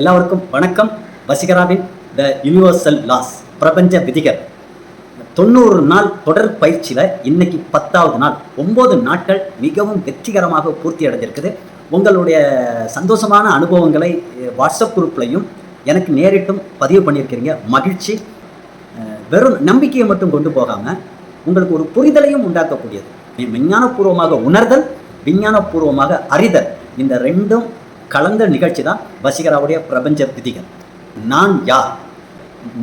எல்லாருக்கும் வணக்கம். வசிகராவின் த universal loss பிரபஞ்ச விதிகள். தொண்ணூறு நாள் தொடர் பயிற்சியில் இன்னைக்கு பத்தாவது நாள். ஒம்பது நாட்கள் மிகவும் வெற்றிகரமாக பூர்த்தி அடைஞ்சிருக்குது. உங்களுடைய சந்தோஷமான அனுபவங்களை வாட்ஸ்அப் குரூப்லையும் எனக்கு நேரிட்டும் பதிவு பண்ணியிருக்கிறீங்க. மகிழ்ச்சி. வெறும் நம்பிக்கையை மட்டும் கொண்டு போகாமல் உங்களுக்கு ஒரு புரிதலையும் உண்டாக்கக்கூடியது. விஞ்ஞானபூர்வமாக உணர்தல் விஞ்ஞானபூர்வமாக அறிதல். இந்த ரெண்டும் கலந்த நிகழ்ச்சி தான் வசீகராவுடைய பிரபஞ்ச விதிகள் நான் யார்?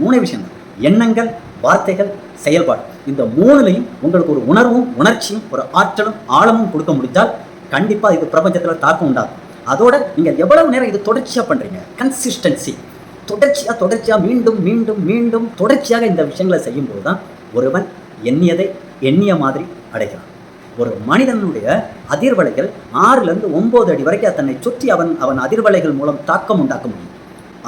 மூணு விஷயம் தான் எண்ணங்கள் வார்த்தைகள் செயல்பாடு. இந்த மூணுலையும் உங்களுக்கு ஒரு உணர்வும் உணர்ச்சியும் ஒரு ஆற்றலும் ஆழமும் கொடுக்க முடிஞ்சால் கண்டிப்பாக இது பிரபஞ்சத்தில் தாக்கம் உண்டாகும். அதோட நீங்கள் எவ்வளவு நேரம் இது தொடர்ச்சியாக பண்ணுறீங்க கன்சிஸ்டன்சி தொடர்ச்சியாக தொடர்ச்சியாக மீண்டும் மீண்டும் மீண்டும் தொடர்ச்சியாக இந்த விஷயங்களை செய்யும்போது தான் ஒருவன் எண்ணியதை எண்ணிய மாதிரி அடைகிறான். ஒரு மனிதனுடைய அதிர்வலைகள் ஆறிலிருந்து ஒன்பது அடி வரைக்கும் தன்னை சுற்றி அவன் அவன் அதிர்வலைகள் மூலம் தாக்கம் உண்டாக்க முடியும்.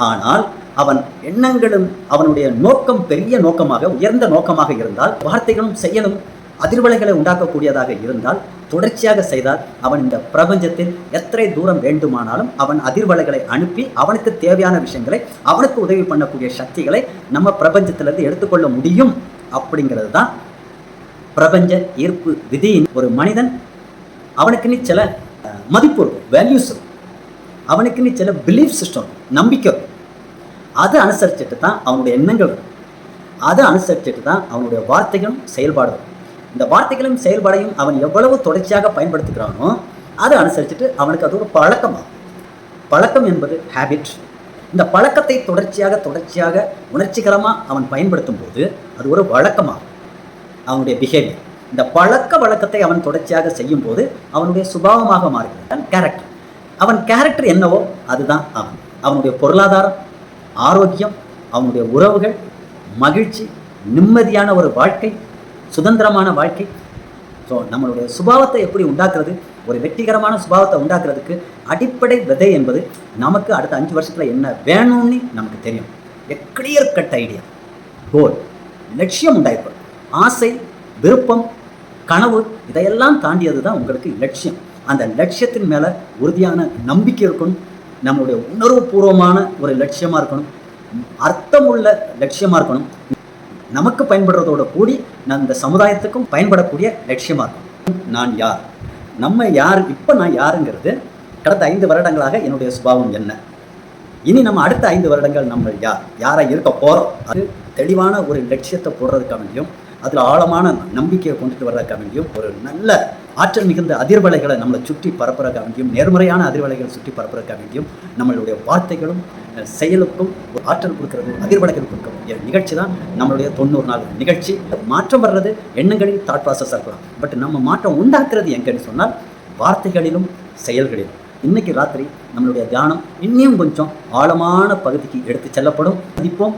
ஆனால் அவன் எண்ணங்களும் அவனுடைய நோக்கம் பெரிய நோக்கமாக உயர்ந்த நோக்கமாக இருந்தால் வார்த்தைகளும் செயலும் அதிர்வலைகளை உண்டாக்கக்கூடியதாக இருந்தால் தொடர்ச்சியாக செய்தால் அவன் இந்த பிரபஞ்சத்தில் எத்தனை தூரம் வேண்டுமானாலும் அவன் அதிர்வலைகளை அனுப்பி அவனுக்கு தேவையான விஷயங்களை அவனுக்கு உதவி பண்ணக்கூடிய சக்திகளை நம்ம பிரபஞ்சத்திலிருந்து எடுத்துக்கொள்ள முடியும். அப்படிங்கிறது தான் பிரபஞ்ச ஈர்ப்பு விதியின் ஒரு மனிதன் அவனுக்குன்னு சில மதிப்பு இருக்கும் வேல்யூஸ் இருக்கும் அவனுக்குன்னு சில பிலீஃப் சிஸ்டம் நம்பிக்கை இருக்கும் அதை அனுசரிச்சுட்டு தான் அவனுடைய எண்ணங்கள் இருக்கும் அதை அனுசரிச்சுட்டு தான் அவனுடைய வார்த்தைகளும் செயல்பாடு இந்த வார்த்தைகளும் செயல்பாடையும் அவன் எவ்வளவு தொடர்ச்சியாக பயன்படுத்துகிறானோ அதை அனுசரிச்சுட்டு அவனுக்கு அது ஒரு பழக்கமாகும் பழக்கம் என்பது ஹேபிட் இந்த பழக்கத்தை தொடர்ச்சியாக தொடர்ச்சியாக உணர்ச்சிகரமாக அவன் பயன்படுத்தும் போது அது ஒரு வழக்கமாகும் அவனுடைய பிஹேவியர் இந்த பழக்க வழக்கத்தை அவன் தொடர்ச்சியாக செய்யும் போது அவனுடைய சுபாவமாக மாறுகிறது. கேரக்டர் அவன் கேரக்டர் என்னவோ அதுதான் அவன். அவனுடைய பொருளாதாரம் ஆரோக்கியம் அவனுடைய உறவுகள் மகிழ்ச்சி நிம்மதியான ஒரு வாழ்க்கை சுதந்திரமான வாழ்க்கை. ஸோ நம்மளுடைய சுபாவத்தை எப்படி உண்டாக்குறது? ஒரு வெற்றிகரமான சுபாவத்தை உண்டாக்குறதுக்கு அடிப்படை விதை என்பது நமக்கு அடுத்த அஞ்சு வருஷத்தில் என்ன வேணும்னு நமக்கு தெரியும். A clear cut idea goal லட்சியம் உண்டாயிருக்கும் ஆசை விருப்பம் கனவு இதையெல்லாம் தாண்டியது தான் உங்களுக்கு லட்சியம். அந்த லட்சியத்தின் மேலே உறுதியான நம்பிக்கை இருக்கணும். நம்மளுடைய உணர்வுபூர்வமான ஒரு லட்சியமாக இருக்கணும். அர்த்தமுள்ள லட்சியமாக இருக்கணும். நமக்கு பயன்படுறதோட கூடி நான் இந்த சமுதாயத்துக்கும் பயன்படக்கூடிய லட்சியமாக இருக்கும் நான் யார்? நம்ம யார்? இப்போ நான் யாருங்கிறது கடந்த ஐந்து வருடங்களாக என்னுடைய சுபாவம் என்ன? இனி நம்ம அடுத்த ஐந்து வருடங்கள் நம்ம யார்? யாராக இருக்க போகிறோம் அது தெளிவான ஒரு லட்சியத்தை போடுறதுக்காக வேண்டியும் அதில் ஆழமான நம்பிக்கையை கொண்டுட்டு வர்றதுக்காக வேண்டியும் ஒரு நல்ல ஆற்றல் மிகுந்த அதிர்வலைகளை நம்மளை சுற்றி பரப்புறதுக்காக வேண்டியும் நேர்மறையான அதிர்வலைகளை சுற்றி பரப்புறதுக்காக வேண்டியும் நம்மளுடைய வார்த்தைகளும் செயலுக்கும் ஒரு ஆற்றல் கொடுக்கறது அதிர்வலைகள் கொடுக்கக்கூடிய நிகழ்ச்சி தான். நம்மளுடைய தொண்ணூறு நாள் நிகழ்ச்சி. மாற்றம் வர்றது எண்ணங்களில் தாட் ப்ராசஸ் இருக்கலாம். பட் நம்ம மாற்றம் உண்டாக்குறது எங்கன்னு சொன்னால் வார்த்தைகளிலும் செயல்களிலும். இன்னைக்கு ராத்திரி நம்மளுடைய தியானம் இன்னும் கொஞ்சம் ஆழமான பகுதிக்கு எடுத்து செல்லப்படும். மதிப்போம்.